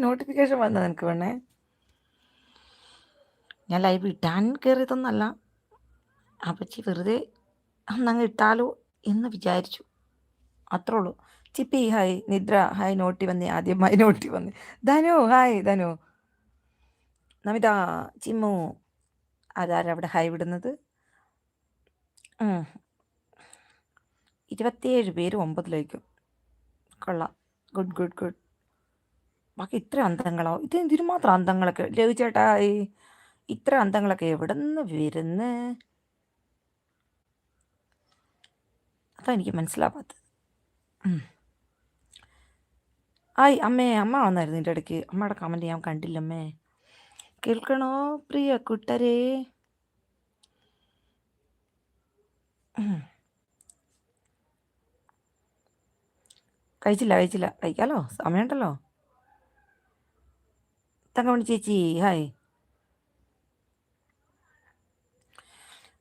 Notification വന്ന നിനക്ക് വേണേ ഞാൻ ലൈവ് ഇട്ടാൻ കയറിയതൊന്നല്ല അപ്പച്ചി വെറുതെ അന്നങ്ങ് ഇട്ടാലോ എന്ന് വിചാരിച്ചു. അത്രേ ഉള്ളൂ. Chippi hi Nidra hi naughty വന്നേ. ആദ്യമായി നോട്ടി വന്നേ. ധനു ഹായ് ധനു. നമിത ചിമ്മു. അവിടെ ഹായ് വിടുന്നത്. ഇരുപത്തിയേഴ് പേര് ഒമ്പതിലേക്കും കൊള്ളാം. ഗുഡ് ഗുഡ് ഗുഡ് ബാക്കി ഇത്ര അന്തങ്ങളോ? ഇത് ഇതിന് മാത്രം അന്തങ്ങളൊക്കെ ലഘു ചേട്ടായി ഇത്ര അന്തങ്ങളൊക്കെ എവിടെ നിന്ന് വരുന്ന്? അതാ എനിക്ക് മനസ്സിലാവാത്തത്. ആയി അമ്മേ അമ്മ വന്നായിരുന്നു എന്റെ ഇടയ്ക്ക് അമ്മയുടെ കമന്റ് ഞാൻ കണ്ടില്ലമ്മേ. കേൾക്കണോ പ്രിയ കുട്ടരേ. കഴിച്ചില്ല കഴിച്ചില്ല. കഴിക്കാലോ? സമയമുണ്ടല്ലോ. തങ്കമണി ചേച്ചി ഹായ്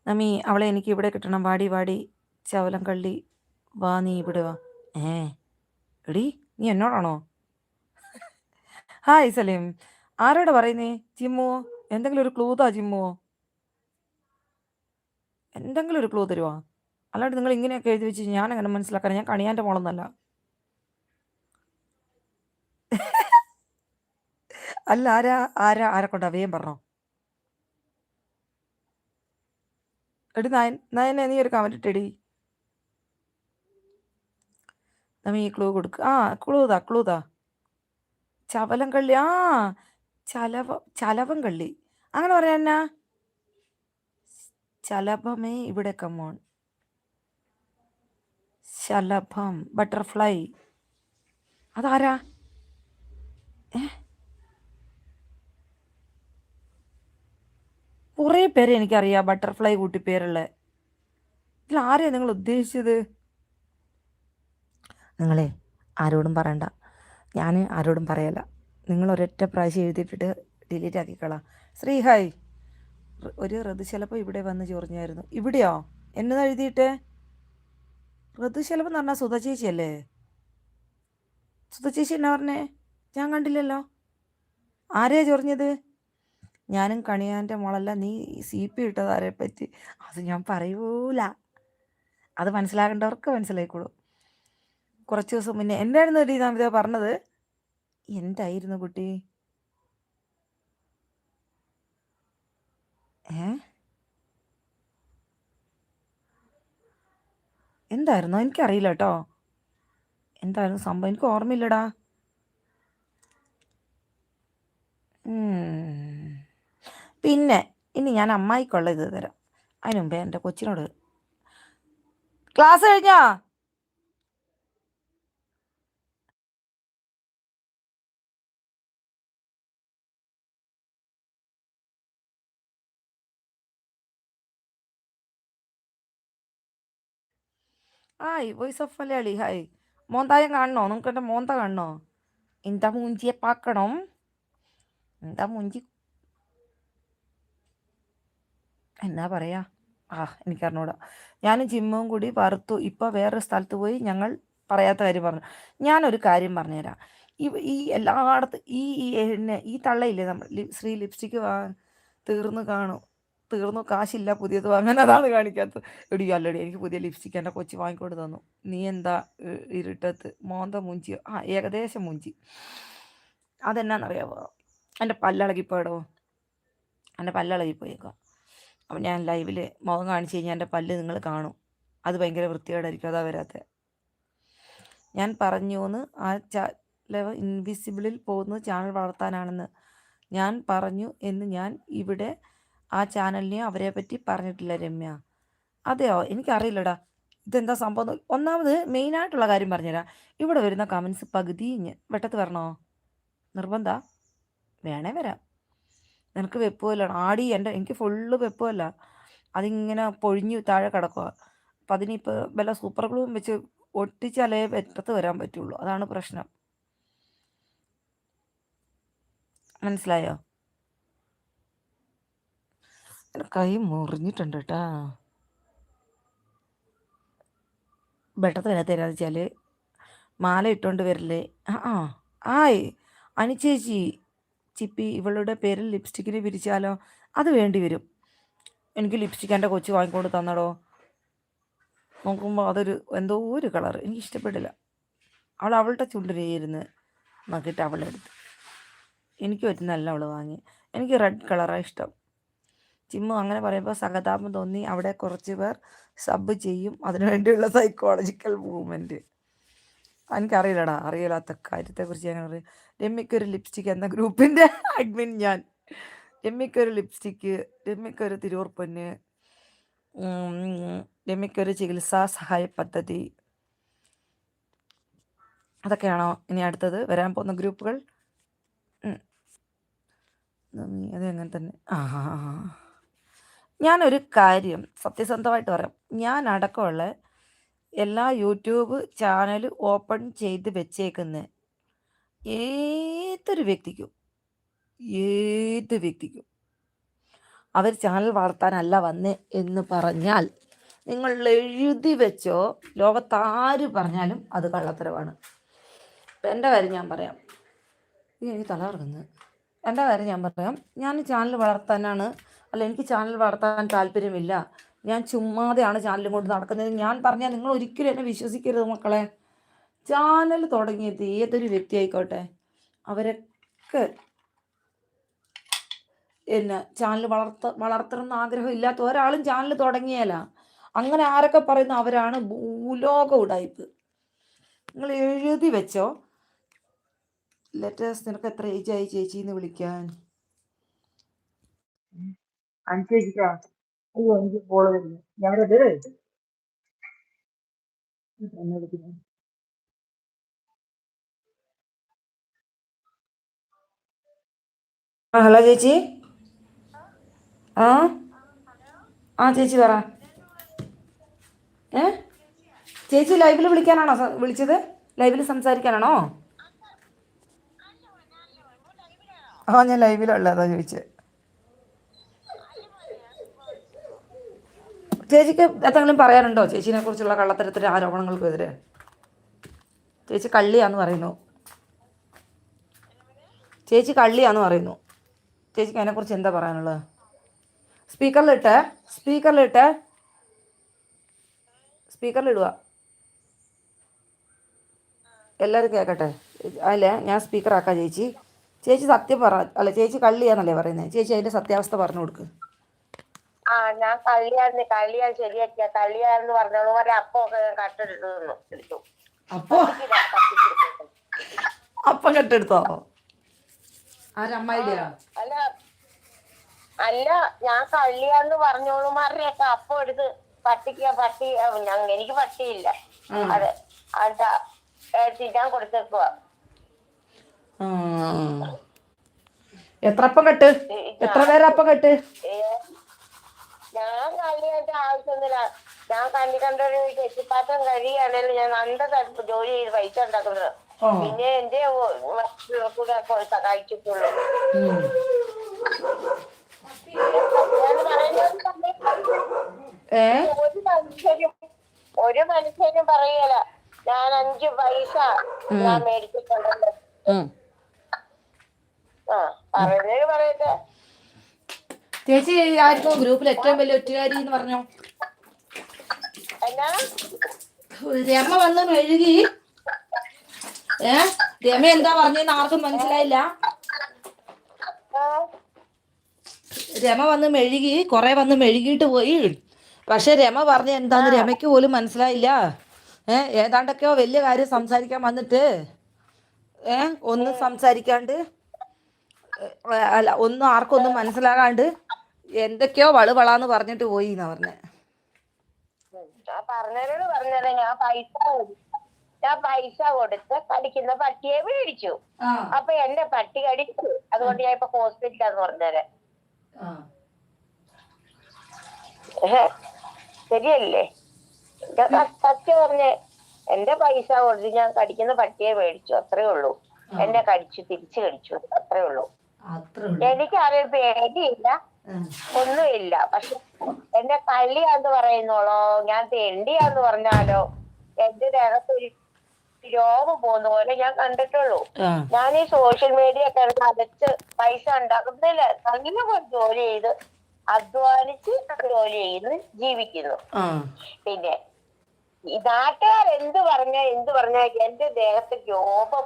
നമ്മി അവളെ എനിക്ക് ഇവിടെ കിട്ടണം. വാടി വാടി. ചവലം കള്ളി. വാ നീ ഇവിടെ വാ. ഏ? എടി നീ എന്നോടാണോ? ഹായ് സലീം. ആരോടാ പറയുന്നേ? ജിമ്മുവോ എന്തെങ്കിലും ഒരു ക്ലൂ താ ജിമ്മോ? എന്തെങ്കിലും ഒരു ക്ലൂ തരുവാ? അല്ലാണ്ട് നിങ്ങൾ ഇങ്ങനെയൊക്കെ എഴുതി വെച്ച് ഞാൻ അങ്ങനെ മനസ്സിലാക്കാൻ ഞാൻ കണിയാന്റെ മോളൊന്നല്ല. അല്ല ആരാ ആരാ ആരെ കൊണ്ടാ? വേഗം പറഞ്ഞോ. എടി നയൻ നയനെ നീ ഒരു കമന്റ് ഇട്ടെടി. നമ്മ ഈ ക്ലൂ കൊടുക്ക. ആ ക്ലൂതാ ക്ലൂതാ ചവലം കള്ളി ആ ചലവ ചലവം കള്ളി. അങ്ങനെ പറയാനാ ചലഭമേ ഇവിടെ കമോൺ ശലഭം ബട്ടർഫ്ലൈ അതാരാ ഏ കുറേ പേരെ എനിക്കറിയാം ബട്ടർഫ്ലൈ കൂട്ടി പേരുള്ള. ഇതിൽ ആരെയാണ് നിങ്ങൾ ഉദ്ദേശിച്ചത്? നിങ്ങളെ ആരോടും പറയണ്ട. ഞാൻ ആരോടും പറയല്ല. നിങ്ങൾ ഒരൊറ്റ പ്രാവശ്യം എഴുതിയിട്ടിട്ട് ഡിലീറ്റ് ആക്കിക്കളാം. ശ്രീഹായ് ഒരു ഋതുശലഭം ഇവിടെ വന്ന് ചൊറിഞ്ഞായിരുന്നു. ഇവിടെയോ? എന്നതാ എഴുതിയിട്ട്? ഋതുശലഭം എന്ന് പറഞ്ഞാൽ സുധ ചേച്ചിയല്ലേ സുധ എന്നാ പറഞ്ഞേ? ഞാൻ കണ്ടില്ലല്ലോ. ആരെയാ ചൊറിഞ്ഞത്? ഞാനും കണിയാന്റെ മോളല്ല നീ സി പി ഇട്ടതാരെ പറ്റി? അത് ഞാൻ പറയൂല. അത് മനസ്സിലാകേണ്ടവർക്ക് മനസ്സിലായിക്കോളൂ. കുറച്ച് ദിവസം മുന്നേ എന്തായിരുന്നു ഒരു നമിത പറഞ്ഞത്? എന്തായിരുന്നു കുട്ടി? ഏ? എന്തായിരുന്നു? എനിക്കറിയില്ല കേട്ടോ. എന്തായിരുന്നു സംഭവം? എനിക്ക് ഓർമ്മയില്ലടാ. ഉം. പിന്നെ ഇനി ഞാൻ അമ്മായിക്കുള്ള ഇത് തരാം. അതിന് എന്റെ കൊച്ചിനോട് ക്ലാസ് കഴിഞ്ഞോ? Hi voice of Malayali hi. മോന്തായം കാണണോ? നിങ്ങൾക്ക് എന്റെ മോന്ത കാണണോ? എന്താ മുഞ്ചിയെ പാക്കണം. എന്താ മൂഞ്ചി എന്നാ പറയാ? ആ എനിക്കറിഞ്ഞൂടാ. ഞാൻ ജിമ്മും കൂടി വറുത്തു ഇപ്പോൾ വേറൊരു സ്ഥലത്ത് പോയി ഞങ്ങൾ പറയാത്ത കാര്യം പറഞ്ഞു. ഞാനൊരു കാര്യം പറഞ്ഞുതരാം ഈ ഈ എല്ലായിടത്തും ഈ എന്നെ ഈ തള്ളയില്ലേ നമ്മൾ ശ്രീ ലിപ്സ്റ്റിക്ക് വാങ്ങാൻ തീർന്നു കാണും. തീർന്നു കാശില്ല പുതിയത് വാങ്ങാൻ അതാണ് കാണിക്കാത്തത്. എടി അല്ലടി എനിക്ക് പുതിയ ലിപ്സ്റ്റിക്ക് എന്റെ കൊച്ചി വാങ്ങിക്കൊണ്ട് തന്നു. നീ എന്താ ഇരുട്ടത്ത് മോന്ത മുഞ്ചി ആ ഏകദേശം മുഞ്ചി. അതെന്നാന്നറിയാവോ? എന്റെ പല്ലളകിപ്പോയടോ? എന്റെ പല്ലളകിപ്പോയേക്കാം? അപ്പം ഞാൻ ലൈവിൽ മുഖം കാണിച്ച് കഴിഞ്ഞാൽ എന്റെ പല്ല് നിങ്ങൾ കാണും. അത് ഭയങ്കര വൃത്തികേടായിരിക്കും. അതാ വരാത്ത. ഞാൻ പറഞ്ഞു എന്ന് ആ ചാനൽ ഇൻവിസിബിളിൽ പോകുന്നത് ചാനൽ വളർത്താനാണെന്ന് ഞാൻ പറഞ്ഞു എന്ന് ഞാൻ ഇവിടെ ആ ചാനലിനെയോ അവരെ പറ്റി പറഞ്ഞിട്ടില്ല രമ്യ. അതെയോ? എനിക്കറിയില്ലടാ. ഇതെന്താ സംഭവം ഒന്നാമത് മെയിനായിട്ടുള്ള കാര്യം പറഞ്ഞുതരാം. ഇവിടെ വരുന്ന കമൻസ് പകുതി വെട്ടത്ത് വരണോ? നിർബന്ധ? വേണേ വരാം. നിനക്ക് വെപ്പുമല്ലാണ് ആടി എന്റെ എനിക്ക് ഫുള്ള് വെപ്പുമല്ല അതിങ്ങനെ പൊഴിഞ്ഞ് താഴെ കിടക്കുക അപ്പം അതിനിപ്പോൾ വല്ല സൂപ്പർ ഗ്ലൂവും വെച്ച് ഒട്ടിച്ചാലേ വെറ്റത്ത് വരാൻ പറ്റുള്ളൂ. അതാണ് പ്രശ്നം. മനസ്സിലായോ? കൈ മുറിഞ്ഞിട്ടുണ്ട് കേട്ടാ വെട്ടത്ത് വരാത്ത വെച്ചാൽ മാല ഇട്ടുകൊണ്ട് വരില്ലേ ആ ആ. ആയ് അനുചേച്ചി ചിപ്പി ഇവളുടെ പേരിൽ ലിപ്സ്റ്റിക്കിന് പിരിച്ചാലോ അത് വേണ്ടി വരും. എനിക്ക് ലിപ്സ്റ്റിക്ക് എന്റെ കൊച്ചു വാങ്ങിക്കൊണ്ട് തന്നടോ. നോക്കുമ്പോൾ അതൊരു എന്തോ ഒരു കളർ എനിക്ക് ഇഷ്ടപ്പെട്ടില്ല അവൾ അവളുടെ ചുണ്ടിലിരുന്ന് നോക്കിയിട്ട് അവളെടുത്ത് എനിക്ക് പറ്റുന്നല്ല അവൾ വാങ്ങി. എനിക്ക് റെഡ് കളറാണ് ഇഷ്ടം. ചിമ്മു അങ്ങനെ പറയുമ്പോൾ സഹതാപം തോന്നി. അവിടെ കുറച്ച് പേർ സബ് ചെയ്യും. അതിനുവേണ്ടിയുള്ള സൈക്കോളജിക്കൽ മൂവ്മെന്റ് എനിക്കറിയില്ലടാ അറിയില്ലാത്ത കാര്യത്തെക്കുറിച്ച് ഞാൻ അറിയാം രമ്യക്കൊരു ലിപ്സ്റ്റിക് എന്ന ഗ്രൂപ്പിന്റെ അഡ്മിൻ ഞാൻ. രമ്യക്കൊരു ലിപ്സ്റ്റിക്ക് രമ്യക്കൊരു തിരൂർ പൊന്ന് രമ്യക്കൊരു ചികിത്സാ സഹായ പദ്ധതി. അതൊക്കെയാണോ ഇനി അടുത്തത്? വരാൻ പോകുന്ന ഗ്രൂപ്പുകൾ? അത് അങ്ങനെ തന്നെ. ആ. ഞാനൊരു കാര്യം സത്യസന്ധമായിട്ട് പറയാം. ഞാൻ അടക്കമുള്ള എല്ലാ യൂട്യൂബ് ചാനൽ ഓപ്പൺ ചെയ്ത് വെച്ചേക്കുന്ന. ഏതൊരു വ്യക്തിക്കും ഏത് വ്യക്തിക്കും. അവർ ചാനൽ വളർത്താനല്ല വന്നേ എന്ന് പറഞ്ഞാൽ നിങ്ങൾ എഴുതി വെച്ചോ ലോകത്താര് പറഞ്ഞാലും അത് കള്ളത്തരമാണ്. ഇപ്പം എന്റെ കാര്യം ഞാൻ പറയാം. എനിക്ക് തല കറങ്ങുന്നത്. എന്റെ കാര്യം ഞാൻ പറയാം. ഞാൻ ചാനൽ വളർത്താനാണ് അല്ല എനിക്ക് ചാനൽ വളർത്താൻ താല്പര്യമില്ല. ഞാൻ ചുമ്മാതെയാണ് ചാനലും കൊണ്ട് നടക്കുന്നത്. ഞാൻ പറഞ്ഞാൽ നിങ്ങൾ ഒരിക്കലും എന്നെ വിശ്വസിക്കരുത് മക്കളെ. ചാനൽ തുടങ്ങിയത് ഏതൊരു വ്യക്തി ആയിക്കോട്ടെ അവരൊക്കെ പിന്നെ ചാനൽ വളർത്ത വളർത്തണമെന്ന് ആഗ്രഹം ഇല്ലാത്ത ഒരാളും ചാനൽ തുടങ്ങിയാലാ. അങ്ങനെ ആരൊക്കെ പറയുന്ന അവരാണ് ഭൂലോക ഉടായ്പ്. നിങ്ങൾ എഴുതി വെച്ചോ? ലെറ്റേഴ്സ് നിനക്ക് എത്ര ഏജ് ആയി ചേച്ചി എന്ന് വിളിക്കാൻ അഞ്ചേച്ചിക്കാ അയ്യോ എനിക്ക് കോൾ വരുന്നു. എന്നെ വിളിക്കുന്നു. ആ ഹലോ ചേച്ചി. ആ? ആ ചേച്ചി പറ. ഏ? ചേച്ചി ലൈവിൽ വിളിക്കാനാണോ വിളിച്ചത്? ലൈവിൽ സംസാരിക്കാനാണോ? ആ ഞാൻ ലൈവിലുള്ളതാ ചോദിച്ചത് ചേച്ചിക്ക് എന്തെങ്കിലും പറയാനുണ്ടോ? ചേച്ചിനെ കുറിച്ചുള്ള കള്ളത്തരത്തിന്റെ ആരോപണങ്ങൾക്കെതിരെ. ചേച്ചി കള്ളിയാന്ന് പറയുന്നു. ചേച്ചി കള്ളിയാന്ന് പറയുന്നു. ചേച്ചിക്ക് അതിനെക്കുറിച്ച് എന്താ പറയാനുള്ളത്? സ്പീക്കറിലിട്ട് സ്പീക്കറിലിട്ട് സ്പീക്കറിലിടുക. എല്ലാവരും കേൾക്കട്ടെ? അല്ല? ഞാൻ സ്പീക്കറാക്കാം ചേച്ചി. ചേച്ചി സത്യം പറ അല്ല ചേച്ചി കള്ളിയാന്നല്ലേ പറയുന്നത് ചേച്ചി അതിന്റെ സത്യാവസ്ഥ പറഞ്ഞു കൊടുക്ക്. ആ ഞാൻ കള്ളിയാന്ന് കള്ളിയാ ശരിയാക്കിയ കള്ളിയാന്ന് പറഞ്ഞോളൂ പറഞ്ഞ അപ്പൊ? ഒക്കെ ഞാൻ കട്ടെടുത്തു അപ്പൊ. അപ്പം കെട്ടെടുത്തോ ആരമ്മായിടെയാ അല്ല അല്ല ഞാൻ കള്ളിയാന്ന് പറഞ്ഞോളൂ പറഞ്ഞൊക്കെ. അപ്പൊ എടുത്ത് പട്ടിക്ക് പട്ടി ഞാൻ- എനിക്ക് പട്ടിയില്ല. ആ. അതെ അതാ കൊടുത്തേക്കുവാ. ആ. എത്ര അപ്പം കെട്ട്? എത്ര പേരപ്പം അപ്പം കെട്ട്? ഏ, ഞാൻ കള്ളിയായിട്ട് ആവശ്യമൊന്നുമില്ല ഞാൻ കണ്ടി കണ്ടൊരു ചെത്തിപ്പാത്രം കഴിയുകയാണെങ്കിൽ ഞാൻ നല്ലതായിട്ട് ജോലി ചെയ്ത് പൈസ ഉണ്ടാക്കുന്നത്. പിന്നെ എന്റെ കൂടെ ഏ? ഒരു മനുഷ്യനും ഒരു മനുഷ്യനും പറയല. ഞാൻ അഞ്ചു പൈസ ഞാൻ മേടിച്ചിട്ടുണ്ടല്ലോ. ആ പറയുന്നത് പറയട്ടെ. ചേച്ചി ആയിരുന്നു ഗ്രൂപ്പിൽ ഏറ്റവും വലിയ ഒറ്റുകാരി എന്ന് പറഞ്ഞു? രമ വന്ന് മെഴുകി. ഏ? രമ എന്താ പറഞ്ഞെന്ന് ആർക്കും മനസ്സിലായില്ല. രമ വന്ന് മെഴുകി കുറെ വന്ന് മെഴുകിയിട്ട് പോയി. പക്ഷെ രമ പറഞ്ഞ എന്താന്ന് രമയ്ക്ക് പോലും മനസ്സിലായില്ല. ഏ? ഏതാണ്ടൊക്കെയോ വലിയ കാര്യം സംസാരിക്കാൻ വന്നിട്ട്. ഏ? ഒന്നും സംസാരിക്കാണ്ട്. അല്ല ഒന്നും ആർക്കും ഒന്നും മനസ്സിലാകാണ്ട് എന്തൊക്കെയോ വളുവളാന്ന് പറഞ്ഞിട്ട് പോയി എന്നാ പറഞ്ഞേ. ഞാൻ പറഞ്ഞവരോട് പറഞ്ഞത് ഞാൻ പൈസ ഞാൻ പൈസ കൊടുത്ത് കടിക്കുന്ന പട്ടിയെ മേടിച്ചു. അപ്പൊ എന്റെ പട്ടി കടിച്ചു. അതുകൊണ്ട് ഞാൻ ഇപ്പൊ ഹോസ്പിറ്റലാന്ന് പറഞ്ഞേരെ. ഏഹ്, ശരിയല്ലേ? സത്യം പറഞ്ഞേ എന്റെ പൈസ കൊടുത്ത് ഞാൻ കടിക്കുന്ന പട്ടിയെ മേടിച്ചു. അത്രേ ഉള്ളൂ. എന്നെ കടിച്ചു തിരിച്ചു കടിച്ചു. അത്രേ ഉള്ളൂ. അത്ര എനിക്കറിയാൻ പേടിയില്ല ഒന്നുമില്ല. പക്ഷെ എന്റെ കള്ളിയാന്ന് പറയുന്നോളോ ഞാൻ തെണ്ടിയാന്ന് പറഞ്ഞാലോ എന്റെ ദേഹത്തൊരു രോഗം പോകുന്ന പോലെ ഞാൻ കണ്ടിട്ടുള്ളൂ. ഞാൻ ഈ സോഷ്യൽ മീഡിയ ഒക്കെ അടച്ച് പൈസ ഉണ്ടാക്കുന്നില്ല അങ്ങനെ പോലെ ജോലി ചെയ്ത് അധ്വാനിച്ച് ജോലി ചെയ്ത് ജീവിക്കുന്നു. പിന്നെ ഈ നാട്ടുകാർ എന്ത് പറഞ്ഞ എന്ത് പറഞ്ഞ എന്റെ ദേഹത്ത് പോലെ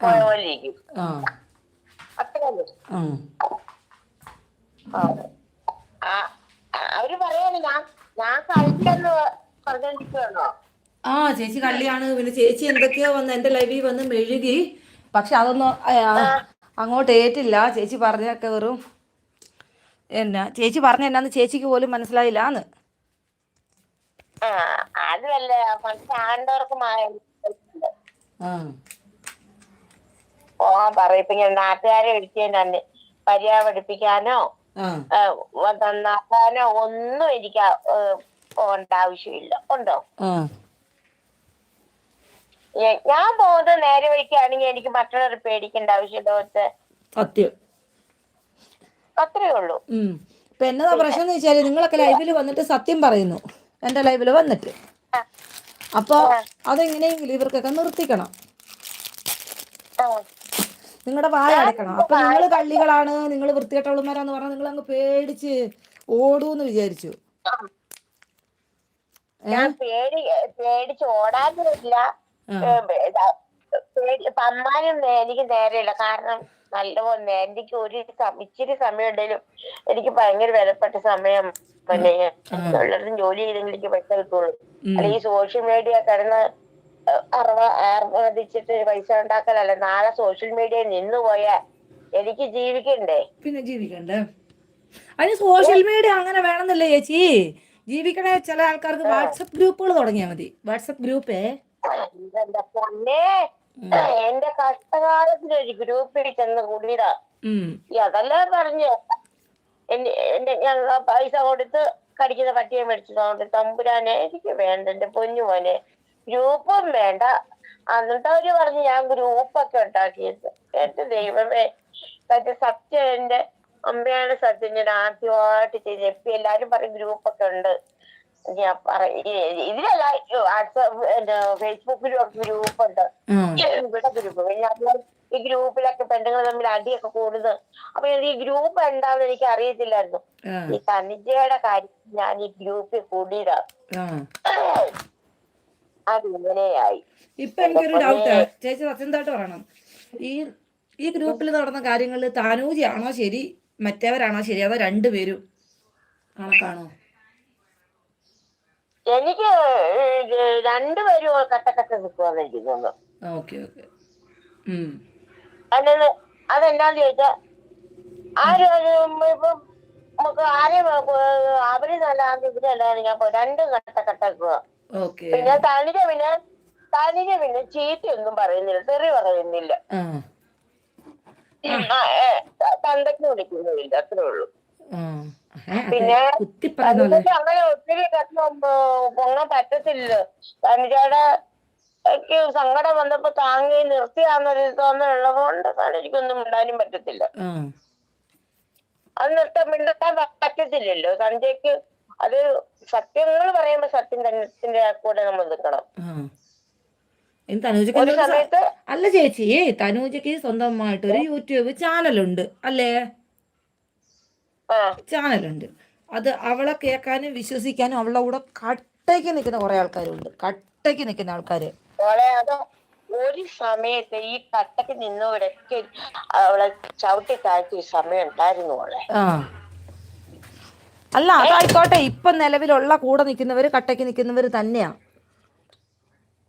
പോയ അവർ പറയാണ് ഞാൻ ഞാൻ കളിച്ചെന്ന് ആ ചേച്ചി കള്ളിയാണ്. പിന്നെ ചേച്ചി എന്തൊക്കെയോ വന്ന് എന്റെ ലൈവിൽ വന്ന് മെഴുകി. പക്ഷെ അതൊന്നും അങ്ങോട്ട് ഏറ്റില്ല. ചേച്ചി പറഞ്ഞൊക്കെ വെറും എന്നാ ചേച്ചി പറഞ്ഞ എന്നാന്ന് ചേച്ചിക്ക് പോലും മനസ്സിലായില്ല എന്ന് അതുമല്ല ആ. പോകാൻ പറയും. ഇപ്പൊ ഞാൻ നാട്ടുകാരെ വിളിച്ചതിന് പര്യാ പഠിപ്പിക്കാനോ നന്നാക്കാനോ ഒന്നും എനിക്ക് പോകേണ്ട ആവശ്യമില്ല. ഉണ്ടോ? ഞാൻ പോകുന്നത് നേരെ വഴിക്കാണെങ്കിൽ എനിക്ക് മറ്റുള്ളവർ പേടിക്കേണ്ട ആവശ്യമില്ല. സത്യം. അത്രേ ഉള്ളൂ. ഇപ്പൊ എന്നതാ പ്രശ്നം എന്ന് വെച്ചാൽ നിങ്ങളൊക്കെ ലൈവിൽ വന്നിട്ട് സത്യം പറയുന്നു. എന്റെ ലൈവിൽ വന്നിട്ട്. അപ്പോൾ അതെങ്ങനെയെങ്കിലും ഇവർക്കൊക്കെ നിർത്തിക്കണം. നിങ്ങളുടെ വായ അടക്കണം അപ്പൊ നിങ്ങൾ കള്ളികളാണ് നിങ്ങൾ വൃത്തികെട്ടവളുമാരാന്ന് പറഞ്ഞാൽ നിങ്ങൾ അങ്ങ് പേടിച്ച് ഓടൂന്ന് വിചാരിച്ചു. ഞാൻ പേടി പേടിച്ച് ആ. പമ്മാനും എനിക്ക് നേരെയില്ല. കാരണം നല്ലപോലെ എനിക്ക് ഒരു ഇച്ചിരി സമയം ഉണ്ടെങ്കിലും എനിക്ക് ഭയങ്കര വിലപ്പെട്ട സമയം പിന്നെ എല്ലായിടത്തും ജോലി ചെയ്തെങ്കിൽ എനിക്ക് പൈസ കിട്ടുള്ളൂ. അല്ല ഈ സോഷ്യൽ മീഡിയ കിടന്ന് അറവ ആർവദിച്ചിട്ട് പൈസ ഉണ്ടാക്കലല്ല? നാളെ സോഷ്യൽ മീഡിയയിൽ നിന്ന് പോയാ എനിക്ക് ജീവിക്കണ്ടേ? പിന്നെ ജീവിക്കണ്ടേ? അതിന് സോഷ്യൽ മീഡിയ അങ്ങനെ വേണമെന്നില്ല ചേച്ചി? ജീവിക്കണേ ചില ആൾക്കാർക്ക് വാട്സപ്പ് ഗ്രൂപ്പുകൾ തുടങ്ങിയാൽ മതി. വാട്സപ്പ് ഗ്രൂപ്പേ എന്റെ കഷ്ടകാലത്തിന് ഒരു ഗ്രൂപ്പിൽ ചെന്ന് കൂടിയതാ. അതല്ലേ പറഞ്ഞു എന്റെ പൈസ കൊടുത്ത് കടിക്കുന്ന പട്ടിയെ മേടിച്ചു തമ്പുരാനെ എനിക്ക് വേണ്ട എന്റെ പൊന്നു മോനെ ഗ്രൂപ്പും വേണ്ട. എന്നിട്ട് അവർ പറഞ്ഞു ഞാൻ ഗ്രൂപ്പൊക്കെ ഉണ്ടാക്കിയത്. എന്റെ ദൈവമേ സത്യ സത്യം എന്റെ അമ്മയാണ് സത്യം ഞാൻ ആദ്യമായിട്ട് ചെയ്ത് എപ്പി എല്ലാരും പറയും ഗ്രൂപ്പൊക്കെ ഉണ്ട്. ഞാൻ ഇതിലല്ല വാട്സാപ്പ് ഫേസ്ബുക്കിലും ഒക്കെ ഗ്രൂപ്പ് ഉണ്ട്. ഇവിടെ ഗ്രൂപ്പ്. ഈ ഗ്രൂപ്പിലൊക്കെ പെണ്ണുങ്ങൾ തമ്മിൽ അടിയൊക്കെ കൂടുന്നത്. അപ്പൊ ഈ ഗ്രൂപ്പ് എന്താണെന്ന് എനിക്ക് അറിയത്തില്ലായിരുന്നു. ഈ തനിജയുടെ കാര്യം ഞാൻ ഈ ഗ്രൂപ്പിൽ കൂടിയതാ. ആ. അത് ഇങ്ങനെയായി ഇപ്പൊ എനിക്കൊരു ഡൗട്ട് ചേച്ചി സത്യമായിട്ട് പറയണം. ഈ ഈ ഗ്രൂപ്പിൽ നടന്ന കാര്യങ്ങളിൽ താനൂജി ആണോ ശരി മറ്റേവരാണോ ശരി അതോ രണ്ടുപേരും കണക്കാണോ? എനിക്ക് രണ്ടുപേരും കട്ടക്കട്ട നിൽക്കുമെന്ന് എനിക്ക് തോന്നുന്നു. Okay okay. അതായത് അതെന്താന്ന് ചോദിച്ചാ ആരും ഇപ്പം നമുക്ക് ആരെയും അവർ നല്ലതാന്ന് ഇവർ നല്ലതാന്ന് ഞാൻ രണ്ടും കട്ടക്കട്ട നിൽക്കുക ഓക്കെ പിന്നെ തനിജ പിന്നെ തനിജ പിന്നെ ചീത്തയൊന്നും പറയുന്നില്ല തെറി പറയുന്നില്ല. തണ്ടക്ക് വിളിക്കുന്നില്ല അത്രേ ഉള്ളൂ. പിന്നെ അങ്ങനെ ഒത്തിരി കഷ്ണം പൊങ്ങാൻ പറ്റത്തില്ല തനിജയുടെ എനിക്ക് സങ്കടം വന്നപ്പോ താങ്ങി നിർത്തിയാന്നൊരു തോന്നലുള്ളതുകൊണ്ട് തനിക്കൊന്നും മിണ്ടാനും പറ്റത്തില്ല. അത് നിർത്താൻ മിണ്ടാൻ പറ്റത്തില്ലല്ലോ. സഞ്ജയ്ക്ക് അത് സത്യങ്ങൾ പറയുമ്പോ സത്യം തന്നെ കൂടെ നമ്മൾ നിൽക്കണം. തനൂജക്ക് അല്ല ചേച്ചി തനൂജക്ക് സ്വന്തമായിട്ട് ഒരു യൂട്യൂബ് ചാനലുണ്ട് അല്ലേ? ചാനലുണ്ട്. അത് അവളെ കേൾക്കാനും വിശ്വസിക്കാനും അവളുടെ കൂടെ കട്ടയ്ക്ക് നിൽക്കുന്ന കുറെ ആൾക്കാരുണ്ട്. കട്ടയ്ക്ക് നിൽക്കുന്ന ആൾക്കാര്. ഒരു സമയത്ത് ഈ കട്ടക്ക് നിന്നവരൊക്കെ അവളെ ചവിട്ടി താഴ്ത്തിയ സമയം ഉണ്ടായിരുന്നു അവളെ ആ. അല്ല അതായിക്കോട്ടെ. ഇപ്പൊ നിലവിലുള്ള കൂടെ നിൽക്കുന്നവര് കട്ടയ്ക്ക് നിൽക്കുന്നവര് തന്നെയാ.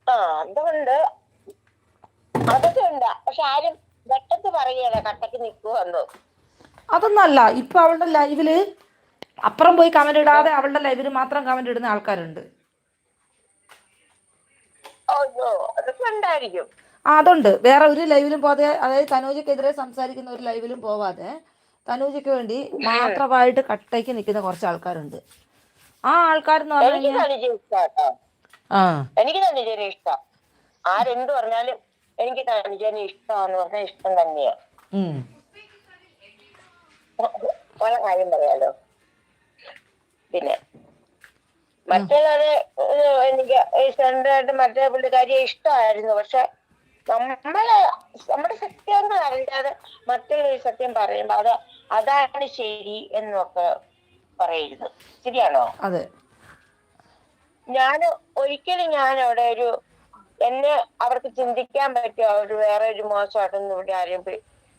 ആ അതുകൊണ്ട് അതൊക്കെ ഉണ്ട്. പക്ഷെ ആരും വെട്ടത്ത് പറയുകയാണ് കട്ടക്ക് നിൽക്കുവന്നു. അതൊന്നല്ല ഇപ്പൊ അവളുടെ ലൈവിൽ അപ്പുറം പോയി കമന്റ് ഇടാതെ അവളുടെ ലൈവിൽ മാത്രം കമന്റ് ഇടുന്ന ആൾക്കാരുണ്ട്. അതുണ്ട്. വേറെ ഒരു ലൈവിലും പോകാതെ അതായത് തനോജക്കെതിരെ സംസാരിക്കുന്ന ഒരു ലൈവിലും പോവാതെ തനൂജയ്ക്ക് വേണ്ടി മാത്രമായിട്ട് കട്ടയ്ക്ക് നിൽക്കുന്ന കുറച്ച് ആൾക്കാരുണ്ട്. ആ ആൾക്കാരെന്ന് പറഞ്ഞു ആ. എനിക്ക് തനുജനെ ഇഷ്ടം. ആരെന്ത് പറഞ്ഞാലും എനിക്ക് തനുജനെ ഇഷ്ടമാന്ന് പറഞ്ഞാൽ ഇഷ്ടം തന്നെയാ. ഉള്ള കാര്യം പറയാലോ. പിന്നെ മറ്റുള്ളവരെ എനിക്ക് സ്വന്തമായിട്ട് മറ്റേ പുള്ളിക്കാരിയെ ഇഷ്ടമായിരുന്നു. പക്ഷെ നമ്മളെ നമ്മുടെ സത്യങ്ങൾ അറിയാതെ മറ്റുള്ളൊരു സത്യം പറയുമ്പോ അത് അതാണ് ശരി എന്നൊക്കെ പറയരുത് ശരിയാണോ? അതെ. ഞാൻ ഒരിക്കലും ഞാൻ അവിടെ ഒരു എന്നെ അവർക്ക് ചിന്തിക്കാൻ പറ്റുമോ? ഒരു വേറെ ഒരു മോശമായിട്ടൊന്നും ഇവിടെ ആരെയും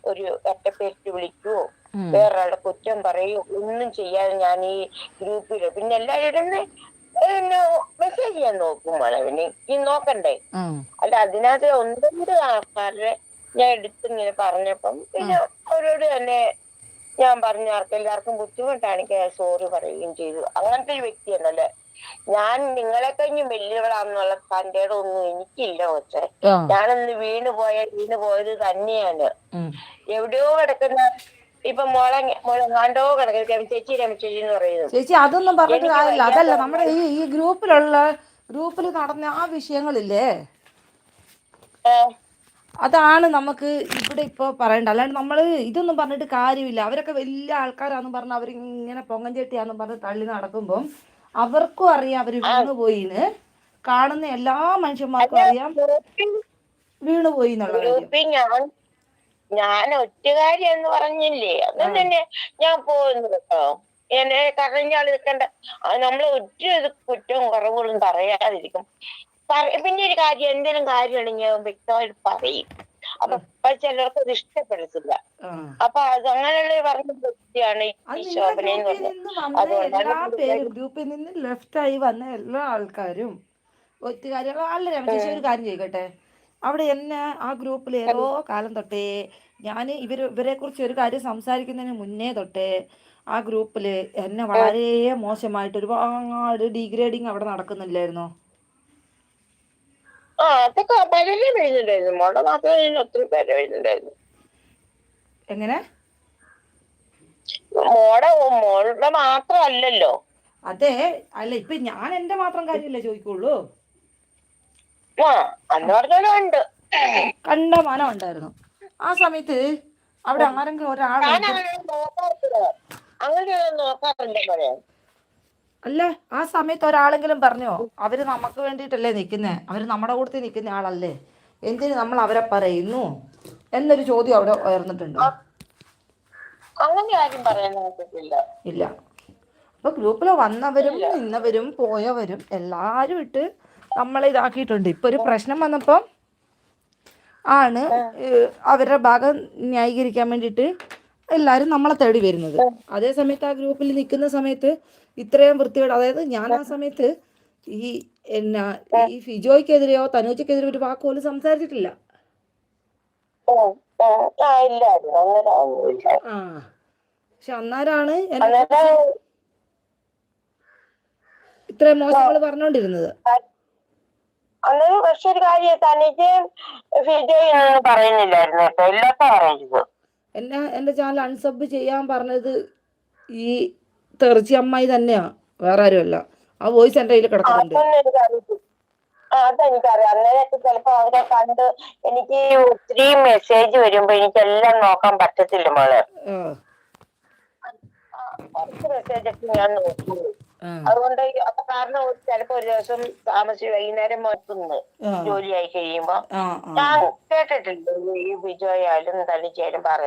ഒരു ഒറ്റപ്പേരിട്ട് വിളിക്കുവോ? വേറെ വേറൊരാളുടെ കുറ്റം പറയോ? ഒന്നും ചെയ്യാതെ ഞാൻ ഈ ഗ്രൂപ്പിൽ പിന്നെ എല്ലാവരും മെസ്സേജ് ചെയ്യാൻ നോക്കും മോളെ പിന്നെ ഈ നോക്കണ്ടേ? അല്ല അതിനകത്ത് ഒന്ന് രണ്ട് ആൾക്കാരുടെ ഞാൻ എടുത്തിങ്ങനെ പറഞ്ഞപ്പം പിന്നെ അവരോട് തന്നെ ഞാൻ പറഞ്ഞു ആർക്കും എല്ലാവർക്കും ബുദ്ധിമുട്ടാണെങ്കിൽ സോറി പറയുകയും ചെയ്തു. അങ്ങനത്തെ ഒരു വ്യക്തിയാണല്ലേ ഞാൻ നിങ്ങളെ കഴിഞ്ഞ് വെല്ലുവിളാന്നുള്ള തന്റെ ഒന്നും എനിക്കില്ല കൊച്ചെ. ഞാനൊന്ന് വീണ് പോയ വീണ് പോയത് തന്നെയാണ്. എവിടെയോ കിടക്കുന്ന ഇപ്പൊ മുള മുളങ്ങാണ്ടോ എന്ന് പറയുന്നത്. ചേച്ചി അതൊന്നും പറഞ്ഞിട്ട് കാര്യമില്ല. അതല്ല നമ്മുടെ ഈ ഈ ഗ്രൂപ്പിലുള്ള ഗ്രൂപ്പിൽ നടന്ന ആ വിഷയങ്ങളില്ലേ? അതാണ് നമുക്ക് ഇവിടെ ഇപ്പോൾ പറയണ്ട അല്ലാണ്ട് നമ്മൾ ഇതൊന്നും പറഞ്ഞിട്ട് കാര്യമില്ല. അവരൊക്കെ വലിയ ആൾക്കാരാന്ന് പറഞ്ഞ അവരിങ്ങനെ പൊങ്ങഞ്ചേട്ടിയാന്ന് പറഞ്ഞ് തള്ളി നടക്കുമ്പം അവർക്കും അറിയാം അവർ വീണുപോയിന്ന്. കാണുന്ന എല്ലാ മനുഷ്യന്മാർക്കും അറിയാം വീണുപോയി എന്നുള്ള കാര്യം. ഞാൻ ഒറ്റകാരി എന്ന് പറഞ്ഞില്ലേ. അത് തന്നെ ഞാൻ പോകുന്നു കേട്ടോ. എന്നെ കരഞ്ഞാൾ നിൽക്കണ്ട നമ്മൾ ഒറ്റ കുറ്റവും കുറവുകളും പറയാതിരിക്കും. പിന്നെ ഒരു കാര്യം എന്തെങ്കിലും കാര്യമാണെങ്കിൽ ഞാൻ വ്യക്തമായിട്ട് പറയും. അപ്പൊ ഇപ്പൊ ചിലർക്ക് അത് ഇഷ്ടപ്പെടത്തില്ല. അപ്പൊ അത് അങ്ങനെയുള്ള പറഞ്ഞ വ്യക്തിയാണ് ഈ ശോഭന എന്ന് ഗ്രൂപ്പിൽ പറഞ്ഞത്. അതുകൊണ്ടാണ് ഗ്രൂപ്പിൽ നിന്ന് ലെഫ്റ്റ് ആയി വന്ന എല്ലാ ആൾക്കാരും ഒത്തുകാരികൾ അല്ല ഒരു കാര്യം ചെയ്യട്ടെ അവിടെ എന്നെ ആ ഗ്രൂപ്പിൽ ഏതോ കാലം തൊട്ടേ ഞാൻ ഇവർ ഇവരെ കുറിച്ച് ഒരു കാര്യം സംസാരിക്കുന്നതിന് മുന്നേ തൊട്ടേ ആ ഗ്രൂപ്പിൽ എന്നെ വളരെ മോശമായിട്ട് ഒരുപാട് ഡീഗ്രേഡിങ് അവിടെ നടക്കുന്നില്ലായിരുന്നോ എങ്ങനെ? മാത്രമല്ലല്ലോ. അതെ അല്ല ഇപ്പൊ ഞാൻ എന്റെ മാത്രം കാര്യമല്ലേ ചോദിക്കുള്ളൂ? ആ അന്ന് പറഞ്ഞാലും ഉണ്ട് കണ്ടമാനം ഉണ്ടായിരുന്നു. ആ സമയത്ത് അവിടെ ആരെങ്കിലും ഒരാൾ ഞാൻ അങ്ങനെ നോക്കാറില്ല. അങ്ങനെ നോക്കാറില്ല പറയാൻ അല്ല ആ സമയത്ത് ഒരാളെങ്കിലും പറഞ്ഞോ? അവർ നമുക്ക് വേണ്ടിട്ടല്ലേ നിൽക്കുന്നേ അവർ നമ്മുടെ കൂട്ടത്തിൽ നിൽക്കുന്ന ആളല്ലേ? എന്തിന് നമ്മൾ അവരെ പറയുന്നു? എന്നൊരു ചോദ്യം അവിടെ ഉയർന്നിട്ടുണ്ടോ. അങ്ങനെ ആരും ഇല്ല. അപ്പൊ ഗ്രൂപ്പിൽ വന്നവരും നിന്നവരും പോയവരും എല്ലാരും ഇട്ട് നമ്മളെ ഇതാക്കിയിട്ടുണ്ട്. ഇപ്പൊ ഒരു പ്രശ്നം വന്നപ്പം ആണ് അവരുടെ ഭാഗം ന്യായീകരിക്കാൻ വേണ്ടിയിട്ട് എല്ലാരും നമ്മളെ തേടി വരുന്നത്. അതേ സമയത്ത് ആ ഗ്രൂപ്പിൽ നിൽക്കുന്ന സമയത്ത് ഇത്രയും വൃത്തിയോട് അതായത് ഞാൻ ആ സമയത്ത് ഈ എന്നാ ഈ ഫിജോയ്ക്കെതിരെയോ തനൂജയ്ക്കെതിരെയോ ഒരു വാക്ക് പോലും സംസാരിച്ചിട്ടില്ല. ആ പക്ഷെ അന്നാരാണ് ഇത്രയും മോശങ്ങൾ പറഞ്ഞുകൊണ്ടിരുന്നത് അന്നേരം പക്ഷെ ഒരു കാര്യം തനിക്ക് വിജയ് പറയുന്നില്ലായിരുന്നു കേട്ടോ. എല്ലാ എന്നെ എന്റെ ചാനൽ അൺസബ് ചെയ്യാൻ പറഞ്ഞത് ഈ തെറിച്ചി അമ്മായി തന്നെയാ. വേറെ ആരുമല്ല. ആ വോയിസ് എന്റെ കയ്യിൽ കിടക്കുന്നുണ്ട്. അതെനിക്കറിയാം. അന്നേരമൊക്കെ ചിലപ്പോ അവരെ കണ്ട് എനിക്ക് ഒത്തിരി മെസ്സേജ് വരുമ്പോ എനിക്കെല്ലാം നോക്കാൻ പറ്റത്തില്ല മോളെ. കുറച്ച് മെസ്സേജ് ഒക്കെ ഞാൻ നോക്കുന്നു ആ, അതുകൊണ്ട് അപ്പൊ കാരണം ചിലപ്പോ ഒരു ദിവസം താമസിച്ച് വൈകുന്നേരം മറ്റുന്നു ജോലിയായി കഴിയുമ്പോ. ഞാൻ കേട്ടിട്ടുണ്ട് ഈ വിജയായാലും തനിച്ചായാലും പറ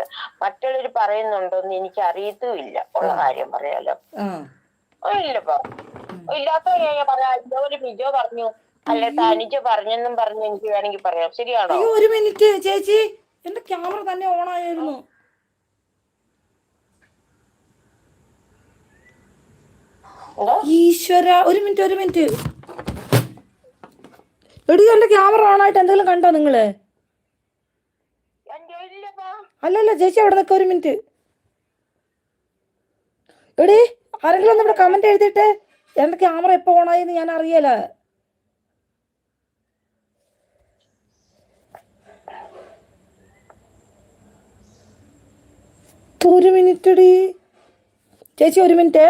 മറ്റുള്ളവർ പറയുന്നുണ്ടോന്ന് എനിക്ക് അറിയത്തുമില്ല ഉള്ള കാര്യം പറയാലോ. ഇല്ലപ്പോ ഇല്ലാത്ത ഞാൻ ഒരു ബിജോ പറഞ്ഞു. അല്ല തനിച്ച് പറഞ്ഞെന്നും പറഞ്ഞു എനിക്ക് വേണമെങ്കിൽ പറയാം. ശരിയാണോ? ഒരു മിനിറ്റ് ചേച്ചി. എന്റെ ക്യാമറ തന്നെ ഓൺ ആയിരുന്നു ഈശ്വര ഒരു മിനിറ്റ് ഒരു മിനിറ്റ്. എടി എന്റെ ക്യാമറ ഓൺ ആയിട്ട് എന്തെങ്കിലും കണ്ടോ നിങ്ങൾ? അല്ലല്ല ചേച്ചി അവിടെ നിൽക്ക ഒരു മിനിറ്റ്. എടി ആരെങ്കിലും ഒന്ന് ഇവിടെ കമന്റ് എഴുതിയിട്ട് എന്റെ ക്യാമറ എപ്പോ ഓൺ എന്ന് ഞാൻ അറിയല. ഒരു മിനിറ്റ് എടി. ചേച്ചി ഒരു മിനിറ്റ്.